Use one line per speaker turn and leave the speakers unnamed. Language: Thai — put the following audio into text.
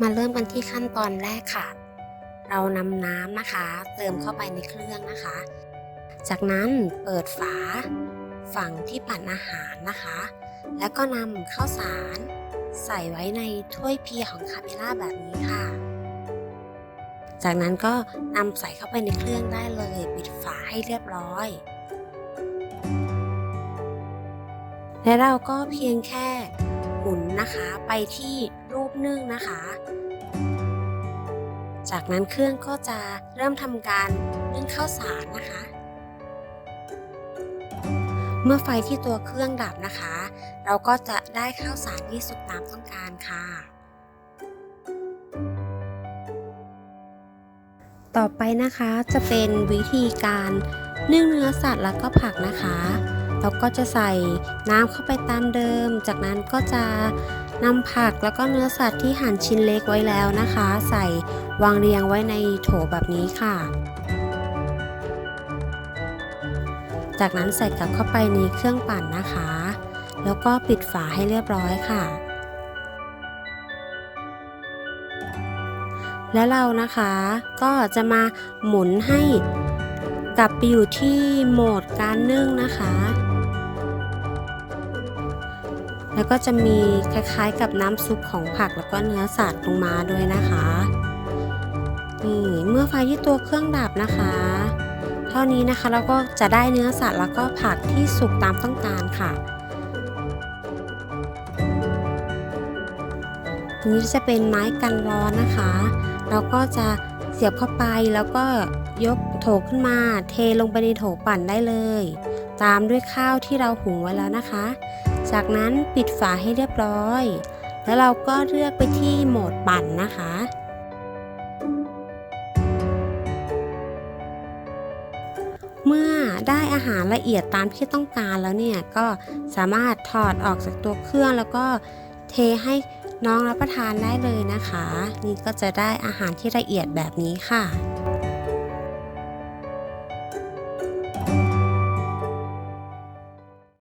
มาเริ่มกันที่ขั้นตอนแรกค่ะ เรานำน้ำนะคะ เติมเข้าไปในเครื่องนะคะ จากนั้นเปิดฝา ฝั่งที่ปั่นอาหารนะคะ แล้วก็นำข้าวสาร ใส่ไว้ในถ้วยพีของคาเมล่าแบบนี้ค่ะ จากนั้นก็นำใส่เข้าไปในเครื่องได้เลยปิดฝาให้เรียบร้อย และเราก็เพียงแค่ หมุนนะคะไปที่รูปนึ่งนะคะ จากนั้นเครื่องก็จะเริ่มทำการนึ่งข้าวสารนะคะ เมื่อไฟที่ตัวเครื่องดับนะคะ เราก็จะได้ข้าวสารที่สุกตามต้องการค่ะต่อไปนะคะจะเป็นวิธีการนึ่งเนื้อสัตว์แล้วก็ผักนะคะ เราก็จะใส่น้ำเข้าไปตามเดิม จากนั้นก็จะนำผักแล้วก็เนื้อสัตว์ที่หั่นชิ้นเล็กไว้แล้วนะคะ ใส่วางเรียงไว้ในโถแบบนี้ค่ะ จากนั้นใส่กลับเข้าไปในเครื่องปั่นนะคะ แล้วก็ปิดฝาให้เรียบร้อยค่ะ แล้วเรานะคะก็จะมาหมุนให้กลับไปอยู่ที่โหมดการนึ่งนะคะ แล้วก็จะมีคล้ายๆกับน้ำซุปของผักแล้วก็เนื้อสัตว์ลงมาด้วยนะคะนี่เมื่อไฟที่ตัวเครื่องดับนะคะ เท่านี้นะคะเราก็จะได้เนื้อสัตว์แล้วก็ผักที่สุกตามต้องการค่ะนี้จะเป็นไม้กันร้อนนะคะ เราก็จะ เสียบเข้าไปแล้วก็ยกโถขึ้นมา เทลงไปในโถปั่นได้เลย ตามด้วยข้าวที่เราหุงไว้แล้วนะคะ จากนั้นปิดฝาให้เรียบร้อย แล้วเราก็เลือกไปที่โหมดปั่นนะคะ เมื่อได้อาหารละเอียดตามที่ต้องการแล้วเนี่ย ก็สามารถถอดออกจากตัวเครื่องแล้วก็เทให้ น้องรับประทานได้เลยนะคะ นี่ก็จะได้อาหารที่ละเอียดแบบนี้ค่ะ